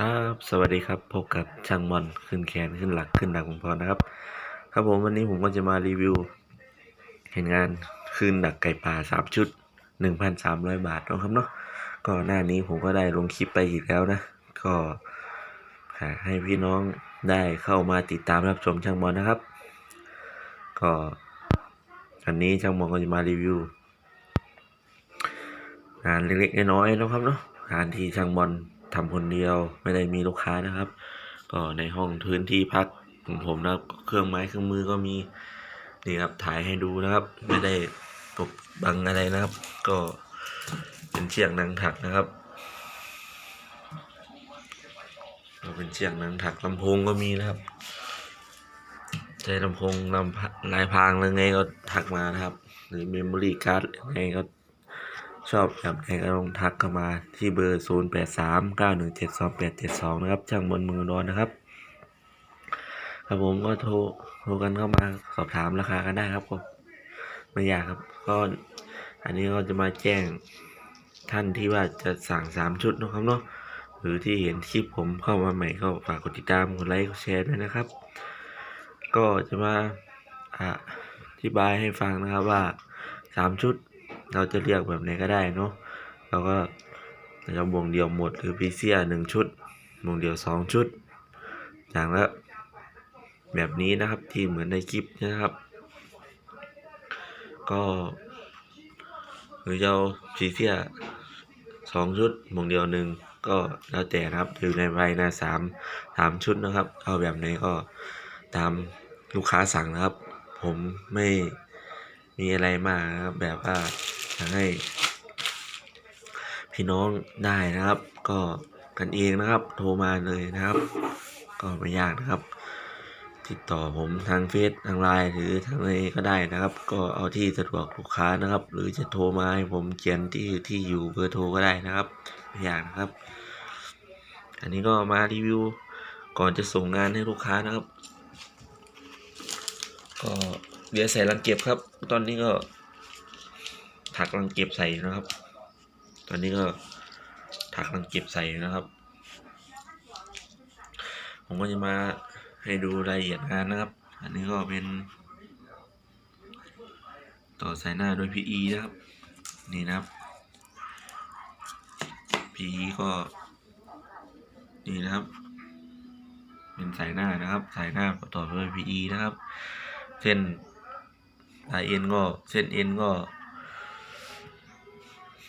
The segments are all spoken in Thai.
ครับ สวัสดีครับ พบกับช่างมอนขึ้นแขนขึ้นหลักขึ้นหนักผมพรนะครับ ครับผมวันนี้ผมก็จะมารีวิว เห็นงานคืนดักไก่ป่าสามชุดหนึ่งพันสามร้อยบาทนะครับเนาะก็หน้านี้ผมก็ได้ลงคลิปไปอีกแล้วนะ ก็ให้พี่น้องได้เข้ามาติดตามรับชมช่างมอนนะครับ ก็อันนี้ช่างมอนก็จะมารีวิวงานเล็กๆน้อยๆนะครับเนาะงานที่ช่างบอล ทำคนเดียวไม่ได้มีลูกค้านะครับ ก็ในห้องพื้นที่พักของผมนะครับเครื่องไม้เครื่องมือก็มีนี่ครับถ่ายให้ดูนะครับ ไม่ได้ปกบังอะไรนะครับ ก็เป็นเชือกนางถักนะครับก็เป็นเชือกนางถักลำโพงก็มีนะครับใช้ลำโพงลำลายพรางหรือไงก็ถักมานะครับ หรือเมมโมรี่การ์ดไงก็ ชอบแบบไหนก็ลงทักเข้ามาที่เบอร์ 0 8 3 9 1 7 2 8 7 2 นะครับช่างบนมือนอนนะครับ ครับผมก็โทรโทรกันเข้ามาสอบถามราคากันได้ครับผมไม่ยากครับก็อันนี้ก็จะมาแจ้งท่านที่ว่าจะสั่งสามชุดนะครับเนาะหรือที่เห็นคลิปผมเข้ามาใหม่ก็ฝากกดติดตามกดไลค์กดแชร์ด้วยนะครับ ก็จะมาอะอธิบายให้ฟังนะครับว่าสามชุด เราจะเรียกแบบไหนก็ได้เนาะเราก็จะวงเดียวหมดหรือพีเซียหนึ่งชุดวงเดียวสองชุด อย่างละแบบนี้นะครับที่เหมือนในคลิปนะครับ ก็หรือจะเอาพีเซียสองชุดวงเดียวหนึ่งก็แล้วแต่นะครับอยู่ในภายในสามสามชุดนะครับ เอาแบบไหนก็ตามลูกค้าสั่งนะครับ ผมไม่ มีอะไรมากนะครับแบบว่าอยากให้พี่น้องได้นะครับ ก็กันเองนะครับ โทรมาเลยนะครับ ก็ไม่ยากนะครับ ติดต่อผมทางเฟซทางไลน์หรือทางอะไรก็ได้นะครับ ก็เอาที่สะดวกลูกค้านะครับ หรือจะโทรมาให้ผมเขียนที่ที่อยู่เบอร์โทรก็ได้นะครับไม่ยากนะครับ อันนี้ก็มารีวิวก่อนจะส่งงานให้ลูกค้านะครับ ก็ เดี๋ยวใส่รังเก็บครับ ตอนนี้ก็ถักรังเก็บใส่นะครับ ตอนนี้ก็ถักรังเก็บใส่นะครับ ผมก็จะมาให้ดูรายละเอียดงานนะครับ อันนี้ก็เป็น ต่อสายหน้าโดย PE นะครับ นี่นะครับ PE ก็ นี่นะครับ เป็นสายหน้านะครับ สายหน้าต่อโด้วย PE นะครับ เส้น ลายเอ็นก็เส้นเอ็นก็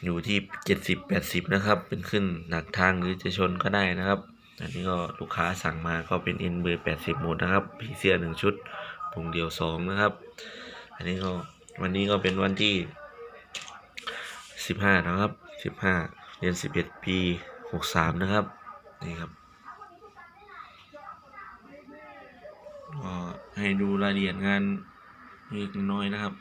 อยู่ที่เจ็ดสิบแปดสิบนะครับ เป็นขึ้นหนักทางหรือจะชนก็ได้นะครับ อันนี้ก็ลูกค้าสั่งมาก็เป็นเอ็นเบอร์แปดสิบหมดนะครับผีเสื้อหนึ่งชุดผงเดียวสองนะครับ อันนี้ก็วันนี้ก็เป็นวันที่สิบห้านะครับสิบห้าเดือนสิบเอ็ดปีหกสามนะครับนี่ครับก็ให้ดูรายละเอียดงาน เล็กน้อยนะครับ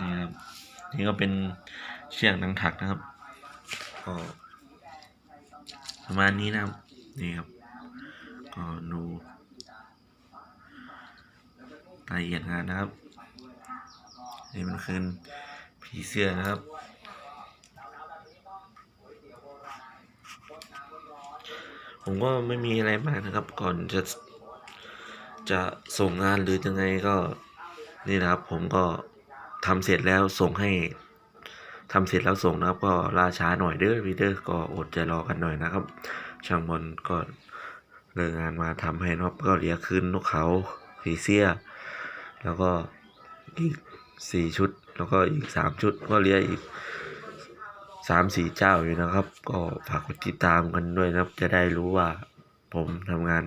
นี่ครับ นี่ก็เป็นเชือกนางถักนะครับก็ประมาณนี้นะครับ นี่ครับ ก็ดูรายละเอียดงานนะครับ นี่มันคือผีเสื้อนะครับ ผมก็ไม่มีอะไรมากนะครับ ก่อนจะจะส่งงานหรือยังไงก็นี่นะครับ ผมก็ทำเสร็จแล้วส่งให้ทำเสร็จแล้วส่งนะครับ ก็ล่าช้าหน่อยเด้อพีเดอร์ก็อดใจรอกันหน่อยนะครับ ช่างบอลก็เลิกงานมาทำให้นกก็เหลียคืนนกเขาผีเสื้อแล้วก็อีกสี่ชุด แล้วก็อีกสามชุดก็เหลียอีก สามสี่เจ้าอยู่นะครับ ก็ฝากกดติดตามกันด้วยนะครับ จะได้รู้ว่าผมทำงาน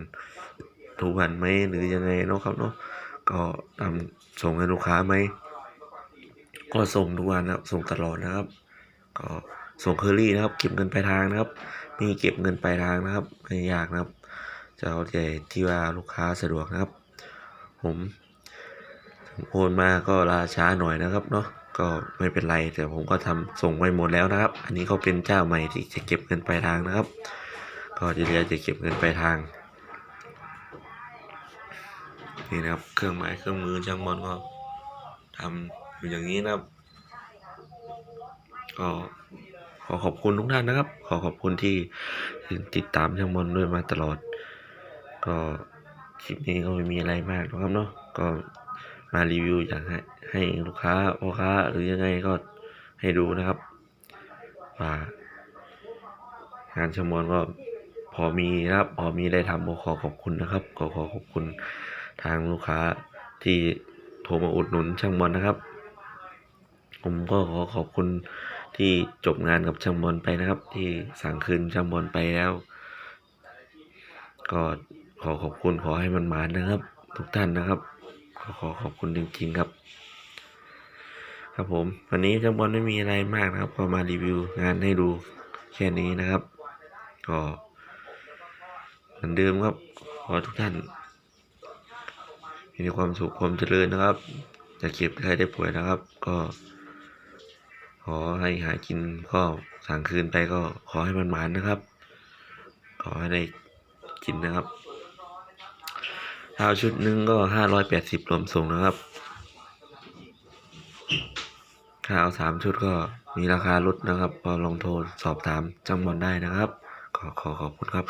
ทุกวันไหมหรือยังไงเนาะครับเนาะก็ทำส่งให้ลูกค้าไหมก็ส่งทุกวันนะครับส่งตลอดนะครับ ก็ส่งเคอรี่นะครับ เก็บเงินปลายทางนะครับ มีเก็บเงินปลายทางนะครับไม่ยากนะครับจะเอาแต่ที่ว่าลูกค้าสะดวกนะครับ ผมโอนมาก็ลาช้าหน่อยนะครับเนาะ ก็ไม่เป็นไรแต่ผมก็ทำส่งไปหมดแล้วนะครับ อันนี้เขาเป็นเจ้าใหม่ที่จะเก็บเงินปลายทางนะครับ ก็จะเรียกจะเก็บเงินปลายทางนี่นะครับเครื่องไม้เครื่องมือช่างบอลก็ทำอยู่อย่างนี้นะครับก็ขอขอบคุณทุกท่านนะครับ ขอขอบคุณที่ติดตามช่างบอลด้วยมาตลอด ก็คลิปนี้ก็ไม่มีอะไรมากนะครับเนาะก็ มารีวิวอยากให้ให้ลูกค้าพ่อค้าหรือยังไงก็ให้ดูนะครับว่างานช่างบอลก็พอมีนะครับพอมีได้ทำก็ขอขอบคุณนะครับขอขอขอบคุณทางลูกค้าที่โทรมาอุดหนุนช่างบอลนะครับ ผมก็ขอขอบคุณที่จบงานกับช่างบอลไปนะครับ ที่สั่งคืนช่างบอลไปแล้ว ก็ขอขอบคุณขอให้มันหมานนะครับ ทุกท่านนะครับ ขอขอขอบคุณจริงๆครับ ครับผม วันนี้ช่างบอลไม่มีอะไรมากนะครับ ก็มารีวิวงานให้ดูแค่นี้นะครับ ก็เหมือนเดิมครับ ขอทุกท่านมีความสุขความเจริญนะครับจะเก็บใครได้ป่วยนะครับ ก็ ขอให้หากินก็สั่งคืนไปก็ขอให้มันหมานนะครับ ขอให้ได้กินนะครับ ถ้าชุดหนึ่งก็ห้าร้อยแปดสิบรวมส่งนะครับถ้าเอาสามชุดก็มีราคาลดนะครับ ก็ลองโทรสอบถามจังบอลได้นะครับ ขอขอขอบคุณครับ